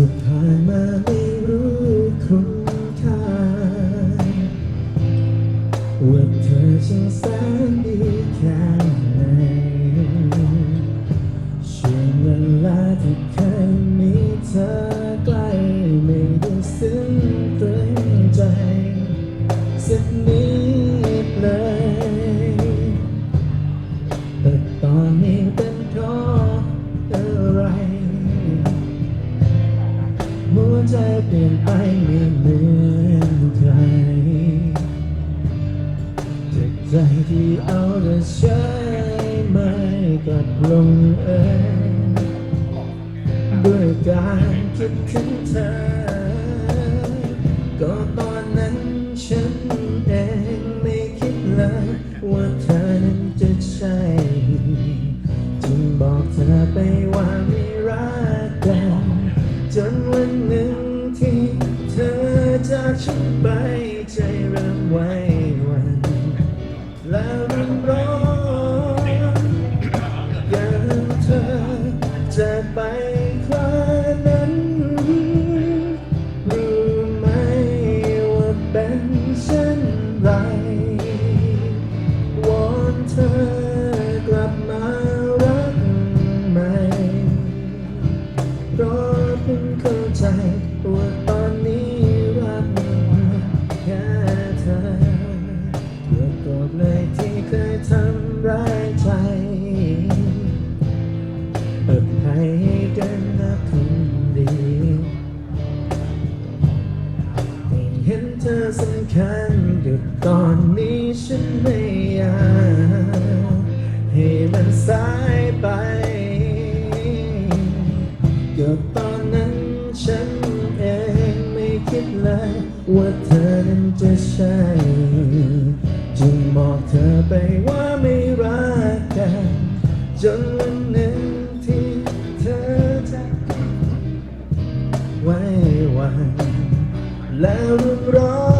ุดท้ายมาไม่รู้คุณค่าว่าเธอช่างแสนดีแค่ไหน ใจเปลี่ยนไปไม่เหมือนใครจากใจที่เอาแต่ใช้ไม่กลับลงเอยด้วยการคิดถึงเธอ ก็ตอนนั้นฉันเองไม่คิดเลยว่าเธอนั้นจะใช่จึงบอกเธอไปว่าไม่รักกันจนวันหนึ่ง ฉันไปใจเริ่มไหวหวัน แล้วริ่มร้อนอย่างเธอจะไปคลานั้นรู้ไหมว่าเป็นเช่นไร ตอนนี้ฉันไม่อยากให้มันสายไปเกือบตอนนั้นฉันเองไม่คิดเลยว่าเธอนั้นจะใช่ จึงบอกเธอไปว่าไม่รักกันจนวันหนึ่งที่เธอจะไว้วันแล้วรุ่ร้อ